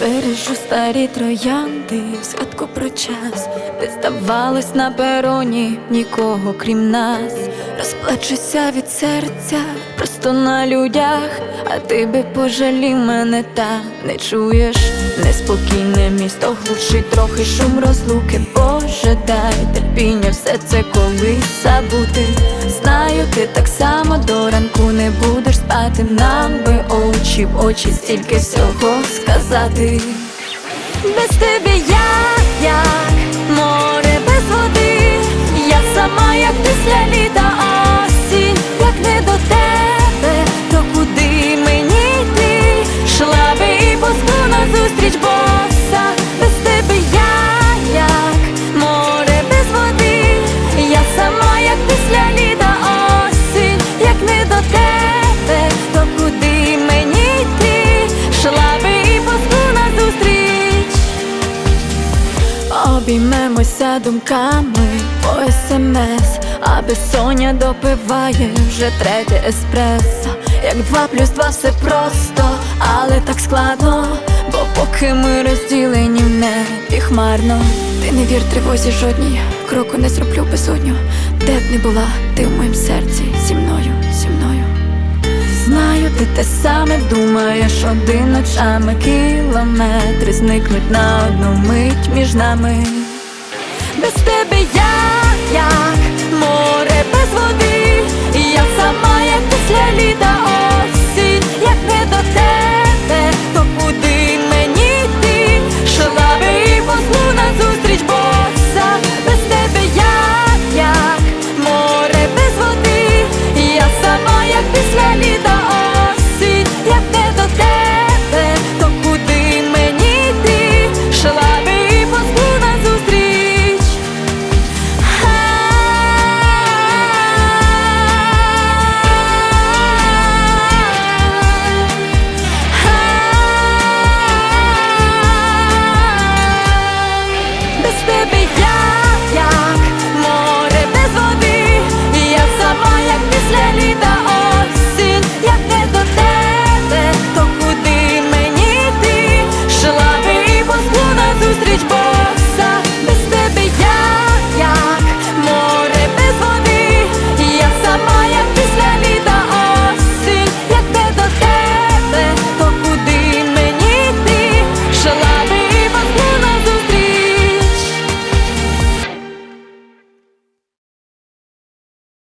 Збережу старі троянди, згадку про час, де здавалось на пероні нікого крім нас. Розплачуся від серця, просто на людях, а ти би пожалів мене та не чуєш. Неспокійне місто глушить трохи шум розлуки. Боже, дай терпіння, все це колись забути. Знаю, ти так само до ранку не будеш спати. Би очі в очі стільки всього сказати. Без тебе я як Думками по смс, а безсоння допиває вже третє еспресо. Як два плюс два все просто, але так складно, бо поки ми розділені в небі хмарно. Ти не вір тривозі жодній, кроку не зроблю безодню. Де б не була, ти в моїм серці зі мною, зі мною. Знаю, ти те саме думаєш один ночами кілометри зникнуть на одну мить між нами без тебе я як море без води, і я сам.